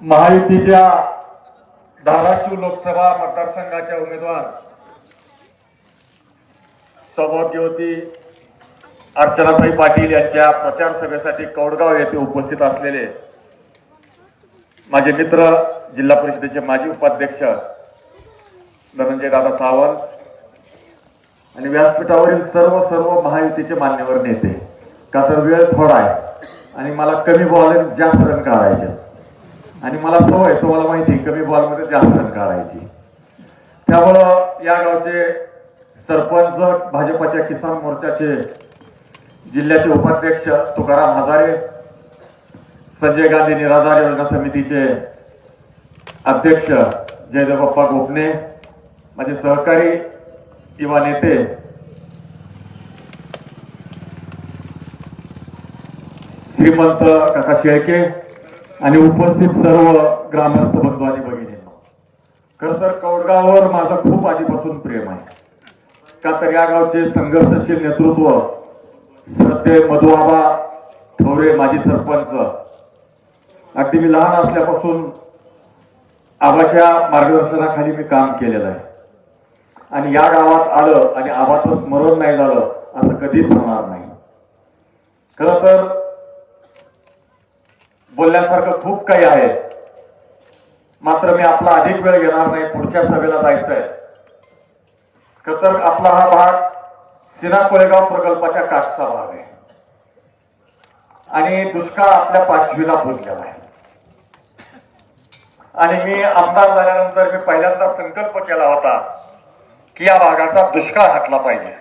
महायुतीच्या धाराशिव लोकसभा मतदारसंघाच्या उमेदवार सौभाग्यवती अर्चनाताई पाटील यांच्या प्रचार सभेसाठी कौडगाव येथे उपस्थित असलेले माझे मित्र जिल्हा परिषदेचे माजी उपाध्यक्ष धनंजय दादा सावंत आणि व्यासपीठावरील सर्व सर्व महायुतीचे मान्यवर नेते. का तर वेळ थोडा आहे आणि मला कमी बॉलिंग जास्त रन काढायचे आणि मला सवय तुम्हाला माहिती कमी बॉलमध्ये जास्त रन काढायची. त्यामुळं या गावचे सरपंच भाजपाच्या किसान मोर्चाचे जिल्ह्याचे उपाध्यक्ष तुकाराम हजारे संजय गांधी निराधार योजना समितीचे अध्यक्ष जयदेव बाप्पा गोपने माझे सहकारी किंवा नेते श्रीमंत काका शेळके आणि उपस्थित सर्व ग्रामस्थ बंधू आणि भगिनी. खर तर कौडगाववर माझं खूप आधीपासून प्रेम आहे. का तर या गावचे संघर्षशील नेतृत्व श्रद्धे मधुआबा ठोरे माजी सरपंच. अगदी मी लहान असल्यापासून आबाच्या मार्गदर्शनाखाली मी काम केलेलं आहे. आणि या गावात आलं आणि आबाचं स्मरण नाही झालं असं कधीच होणार नाही. खर तर बोलण्यासारखं खूप काही आहे. मात्र मी आपला अधिक वेळ घेणार नाही पुढच्या सभेला जायचंय. आहे खतर आपला हा भाग सिना कोळेगाव प्रकल्पाच्या काठचा भाग आहे. आणि दुष्काळ आपल्या पाचवीला पोहोचलेला आहे. आणि मी आमदार झाल्यानंतर मी पहिल्यांदा संकल्प केला होता की या भागाचा दुष्काळ हटला पाहिजे.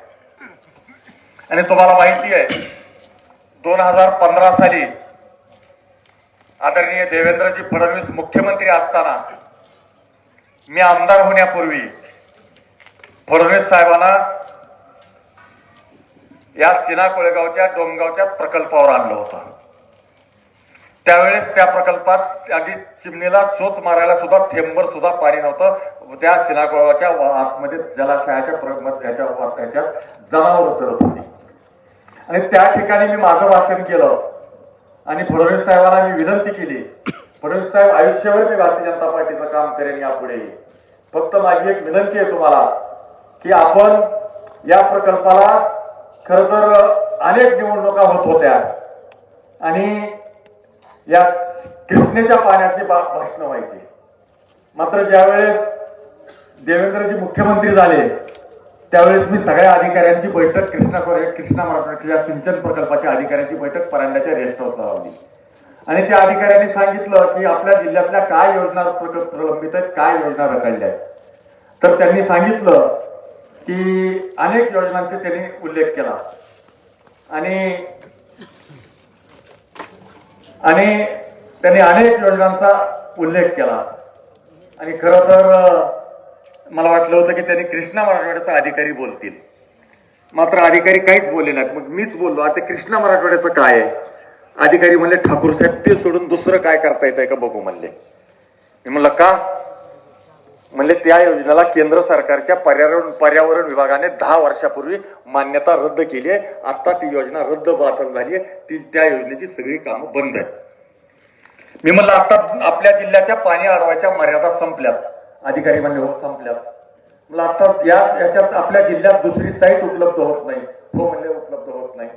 आणि तुम्हाला माहिती आहे दोन हजार पंधरा साली आदरणीय देवेंद्रजी फडणवीस मुख्यमंत्री असताना मी आमदार होण्यापूर्वी फडणवीस साहेबांना या सिना कोळेगावच्या डोमगावच्या प्रकल्पावर आणलं होतं. त्यावेळेस त्या प्रकल्पात आधी चिमणीला चोच मारायला सुद्धा थेंबर सुद्धा पाणी नव्हतं. त्या सिनाकोळाच्या आतमध्ये जलाशयाच्या त्याच्या जनावर चढत होती. आणि त्या ठिकाणी मी माझं भाषण केलं. आणि फडणवीस साहेबांना मी विनंती केली. फडणवीस साहेब आयुष्यभर मी भारतीय जनता पार्टीचं काम करेन यापुढे. फक्त माझी एक विनंती आहे तुम्हाला की आपण या प्रकल्पाला खर तर अनेक निवडणुका होत होत्या. आणि या कृष्णेच्या पाण्याची बाब भाषणं व्हायची. मात्र ज्यावेळेस देवेंद्रजी मुख्यमंत्री झाले त्यावेळेस मी सगळ्या अधिकाऱ्यांची बैठक कृष्णा कृष्णा मराठवाड्याच्या सिंचन प्रकल्पाच्या अधिकाऱ्यांची बैठक परांड्याच्या रेस्ट हाऊसला लावली. आणि त्या अधिकाऱ्यांनी सांगितलं की आपल्या जिल्ह्यातल्या काय योजना प्रकल्प प्रलंबित आहेत काय योजना रखडल्या आहेत. तर त्यांनी सांगितलं की अनेक योजनांचे त्यांनी उल्लेख केला. आणि आणि त्यांनी अनेक योजनांचा उल्लेख केला. आणि खरं तर मला वाटलं होतं की त्यांनी कृष्णा मराठवाड्याचा अधिकारी बोलतील. मात्र अधिकारी काहीच बोलले नाहीत. मग मीच बोललो आता कृष्णा मराठवाड्याचं काय आहे? अधिकारी म्हणले ठाकूर साहेब ते सोडून दुसरं काय करता येतंय का बघू म्हणले. मी म्हणलं का? म्हणले त्या योजनेला केंद्र सरकारच्या पर्यावरण पर्यावरण विभागाने दहा वर्षापूर्वी मान्यता रद्द केली आहे. आता ती योजना रद्द बातल झाली आहे. ती त्या योजनेची सगळी कामं बंद आहेत. मी म्हणलं आता आपल्या जिल्ह्याच्या पाणी अडवायच्या मर्यादा संपल्यात. अधिकारी म्हणले हो संपल्यात आता या याच्यात आपल्या जिल्ह्यात दुसरी साईट उपलब्ध होत नाही. हो म्हणले उपलब्ध होत नाही.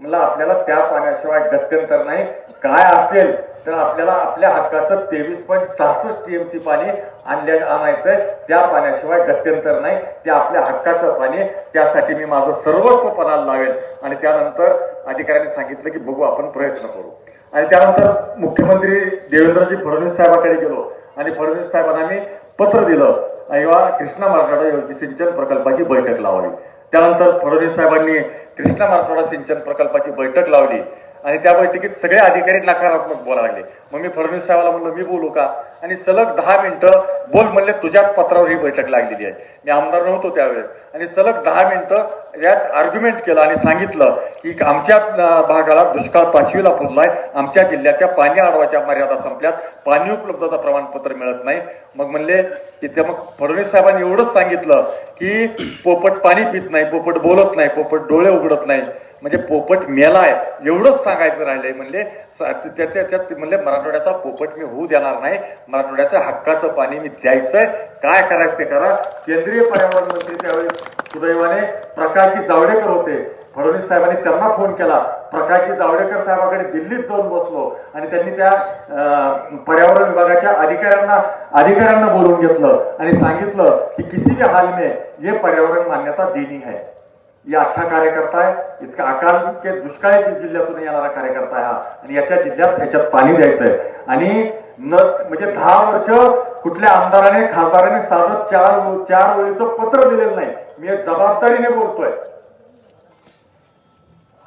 मला आपल्याला त्या पाण्याशिवाय गत्यंतर नाही. काय असेल तर आपल्याला आपल्या हक्काचं तेवीस पॉईंट सहासष्ट टीएमसी पाणी आणल्या आणायचंय. त्या पाण्याशिवाय गत्यंतर नाही. ते आपल्या हक्काचं पाणी त्यासाठी मी माझं सर्वस्व पणाला लावेल. आणि त्यानंतर अधिकाऱ्यांनी सांगितलं की बघू आपण प्रयत्न करू. आणि त्यानंतर मुख्यमंत्री देवेंद्रजी फडणवीस साहेबांकडे गेलो. आणि फडणवीस साहेबांना मी पत्र दिलं. किंवा कृष्णा मराठवाडा योजना सिंचन प्रकल्पाची बैठक लावली. त्यानंतर फडणवीस साहेबांनी कृष्णा मराठवाडा सिंचन प्रकल्पाची बैठक लावली. आणि त्या बैठकीत सगळे अधिकारी नकारात्मक बोलायला लागले. मग मी फडणवीस साहेबाला म्हणलं मी बोलू का? आणि सलग दहा मिनिटं बोल म्हणले तुझ्याच पत्रावर ही बैठक लागलेली आहे. मी आमदार नव्हतो त्यावेळेस. आणि सलग दहा मिनिटं यात आर्ग्युमेंट केलं आणि सांगितलं की आमच्या भागाला दुष्काळ पाचवीला पोचलाय आमच्या जिल्ह्याच्या पाणी आडवाच्या मर्यादा संपल्यात. पाणी उपलब्धता प्रमाणपत्र मिळत नाही. मग म्हणले की ते मग फडणवीस साहेबांनी एवढंच सांगितलं की पोपट पाणी पित नाही पोपट बोलत नाही पोपट डोळे उघडत नाही म्हणजे पोपट मेलाय एवढंच सांगायचं राहिलंय म्हणले स- त्या- त्या- त्यात म्हणले मराठवाड्याचा पोपट मी होऊ देणार नाही. मराठवाड्याच्या हक्काचं पाणी मी द्यायचंय. काय करायचं ते करा. केंद्रीय पर्यावरण मंत्री त्यावेळी सुदैवाने प्रकाशजी जावडेकर होते. फडणवीस साहेबांनी त्यांना फोन केला. प्रकाशजी जावडेकर साहेबाकडे दिल्लीत जाऊन बसलो आणि त्यांनी त्या पर्यावरण विभागाच्या अधिकाऱ्यांना अधिकाऱ्यांना बोलवून घेतलं आणि सांगितलं की किसी के हाल में ये पर्यावरण मान्यता देणी आहे या अच्छा कार्यकर्ता आहे. इतका अकाल के दुष्काळी जिल्ह्यातून येणारा कार्यकर्ता आहे हा. आणि याच्या जिल्ह्यात याच्यात पाणी द्यायचंय. आणि न म्हणजे दहा वर्ष कुठल्या आमदाराने खासदाराने साधं चार चार वेळेचं पत्र दिलेलं नाही. मी एक जबाबदारीने बोलतोय.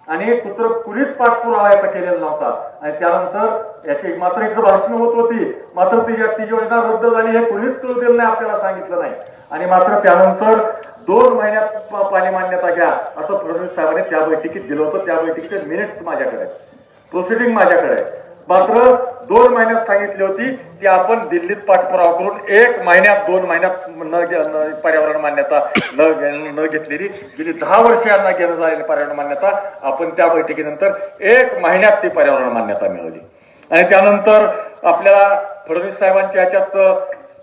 आणि कुत्र कुणीच पाठपुरावा याचा केलेला नव्हता. आणि त्यानंतर याची मात्र एक भाषण होत होती. मात्र ती ती योजना रद्द झाली हे कुणीच कळू दिलं नाही आपल्याला सांगितलं नाही. आणि मात्र त्यानंतर दोन महिन्यात पाणी मान्यता घ्या असं फडणवीस साहेबांनी त्या बैठकीत दिलं होतं. त्या बैठकीचे मिनिट्स माझ्याकडे प्रोसिडिंग माझ्याकडे मात्र दोन महिन्यात सांगितली होती की आपण दिल्लीत पाठपुरावा करून एक महिन्यात दोन महिन्यात न पर्यावरण मान्यता न न घेतलेली गेली दहा वर्ष यांना घेणं झालेली पर्यावरण मान्यता आपण त्या बैठकीनंतर एक महिन्यात ती पर्यावरण मान्यता मिळवली. आणि त्यानंतर आपल्याला फडणवीस साहेबांच्या ह्याच्यात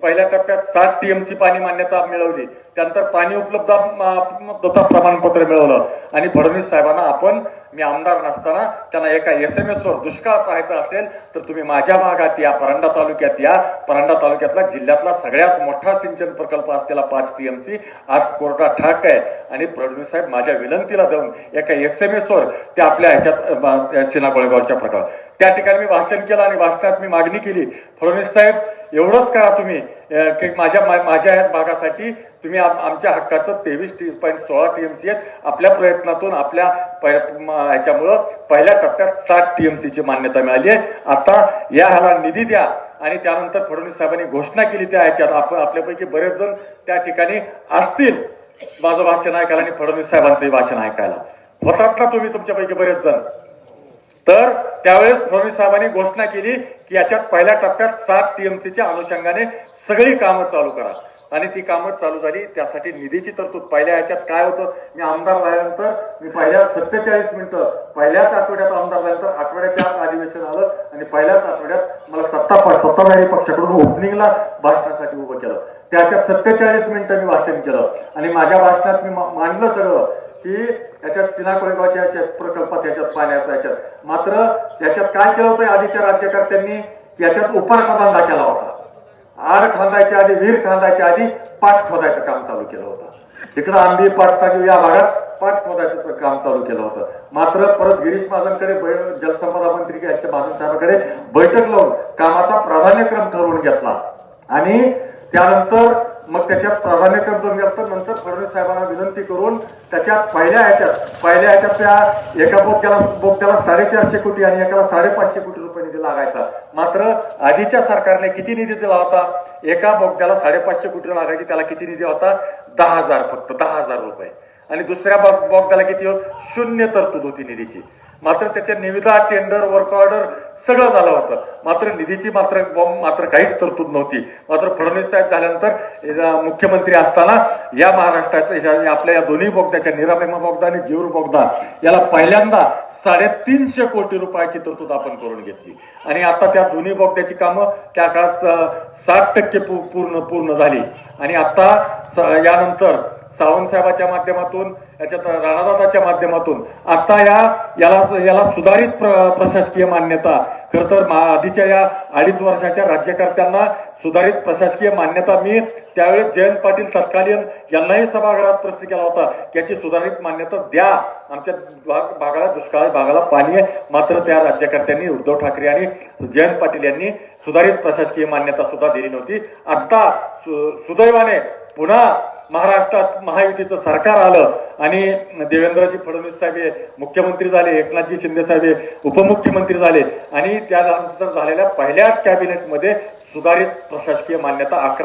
पहिल्या टप्प्यात सात टीएमसी पाणी मान्यता मिळवली. त्यानंतर पाणी उपलब्ध प्रमाणपत्र मिळवलं. आणि फडणवीस साहेबांना आपण मी आमदार नसताना त्यांना एका एस एम एसवर दुष्काळ पाहायचा असेल तर तुम्ही माझ्या भागात या परांडा तालुक्यात या. परांडा तालुक्यातला जिल्ह्यातला सगळ्यात मोठा सिंचन प्रकल्प असलेला पाच टीएमसी आज कोरडा ठाक आहे. आणि फडणवीस साहेब माझ्या विनंतीला जाऊन एका एस एम एसवर ते आपल्या ह्याच्यात सिना कोळेगावच्या प्रकार त्या ठिकाणी मी भाषण केलं आणि भाषणात मी मागणी केली. फडणवीस साहेब एवढंच करा तुम्ही. की माझ्या माझ्या या भागासाठी तुम्ही आमच्या हक्काचं तेवीस पॉईंट सोळा टीएमसी आहेत. आपल्या प्रयत्नातून आपल्या याच्यामुळं ह्याच्यामुळं पहिल्या टप्प्यात सात टीएमसी ची मान्यता मिळाली आहे. आता या ह्याला निधी द्या आणि त्यानंतर फडणवीस साहेबांनी घोषणा केली त्या ह्याच्यात. आपण आपल्यापैकी बरेच जण त्या ठिकाणी असतील. माझं भाषण ऐकायला आणि फडणवीस साहेबांचंही भाषण ऐकायला. होतात ना तुम्ही तुमच्यापैकी बरेच जण. तर त्यावेळेस फडणवीस साहेबांनी घोषणा केली की याच्यात पहिल्या टप्प्यात सात टीएमसीच्या अनुषंगाने सगळी कामं चालू करा. आणि ती कामं चालू झाली त्यासाठी निधीची तरतूद. पहिल्या याच्यात काय होतं? मी आमदार झाल्यानंतर मी पहिल्या सत्तेचाळीस मिनिटं पहिल्याच आठवड्यात आमदार झाल्यानंतर आठवड्याच्या आत अधिवेशन आलं आणि पहिल्याच आठवड्यात मला सत्ता सत्ताधारी पक्षाकडून ओपनिंगला भाषणासाठी उभं केलं. त्याच्यात सत्तेचाळीस मिनिटं मी भाषण केलं. आणि माझ्या भाषणात मी मांडलं सगळं की याच्यात सिना कोळेगावच्या याच्यात प्रकल्पात याच्यात पाण्याचा याच्यात. मात्र याच्यात काय केलं होतं आधीच्या राज्यकर्त्यांनी? की याच्यात उपार बांधा केला होता. आड खांदायच्या आधी विहीर खांदायच्या आधी पाठ खोदायचं काम चालू केलं होतं. इकडं आंबी पाठसागी या भागात पाठ खोदायचं काम चालू केलं होतं. मात्र परत गिरीश महाजनकडे जलसंपदा मंत्री यांच्या महाजन साहेबांकडे बैठक लावून कामाचा प्राधान्यक्रम ठरवून घेतला. आणि त्यानंतर मग त्याच्यात प्राधान्यक्रम करून घेतला नंतर फडणवीस साहेबांना विनंती करून त्याच्यात पहिल्या ह्याच्यात पहिल्या ह्याच्यात त्या एका बोगद्याला बोगद्याला साडेचारशे कोटी आणि एकाला साडेपाचशे कोटी रुपये निधी लागायचा. मात्र आधीच्या सरकारने किती निधी दिला होता? एका बोगद्याला साडेपाचशे कोटी लागायची त्याला किती निधी होता? दहा हजार फक्त दहा हजार रुपये. आणि दुसऱ्या बोग- बोगद्याला किती होत? शून्य तरतूद होती निधीची. मात्र त्याच्या निविदा टेंडर वर्क ऑर्डर सगळं झालं होतं. मात्र निधीची मात्र मात्र काहीच तरतूद नव्हती. मात्र फडणवीस साहेब झाल्यानंतर मुख्यमंत्री असताना या महाराष्ट्राच्या आपल्या या दोन्ही बोगद्याच्या निरामेमा बोगदा आणि जीवर बोगदा याला पहिल्यांदा साडेतीनशे कोटी रुपयाची तरतूद आपण करून घेतली. आणि आता त्या दोन्ही बोगद्याची कामं त्या काळात साठ टक्के पूर्ण पूर्ण झाली. आणि आता स- यानंतर सावंतसाहेबाच्या माध्यमातून याच्यात राणादादाच्या माध्यमातून आता या याला याला सुधारित प्र- प्रशासकीय मान्यता खर तर आधीच्या या अडीच वर्षाच्या राज्यकर्त्यांना सुधारित प्रशासकीय मान्यता मी त्यावेळेस जयंत पाटील तत्कालीन यांनाही सभागृहात प्रश्न केला होता याची सुधारित मान्यता द्या. आमच्या भागाला दुष्काळ भागाला पाणी आहे. मात्र त्या राज्यकर्त्यांनी उद्धव ठाकरे आणि जयंत पाटील यांनी सुधारित प्रशासकीय मान्यता सुद्धा दिली नव्हती. आता सुदैवाने पुन्हा महाराष्ट्रात महायुतीचं सरकार आलं आणि देवेंद्रजी फडणवीस साहेब हे मुख्यमंत्री झाले एकनाथजी शिंदे साहेब हे उपमुख्यमंत्री झाले आणि त्यानंतर झालेल्या पहिल्याच कॅबिनेटमध्ये सुधारित प्रशासकीय मान्यता अकरा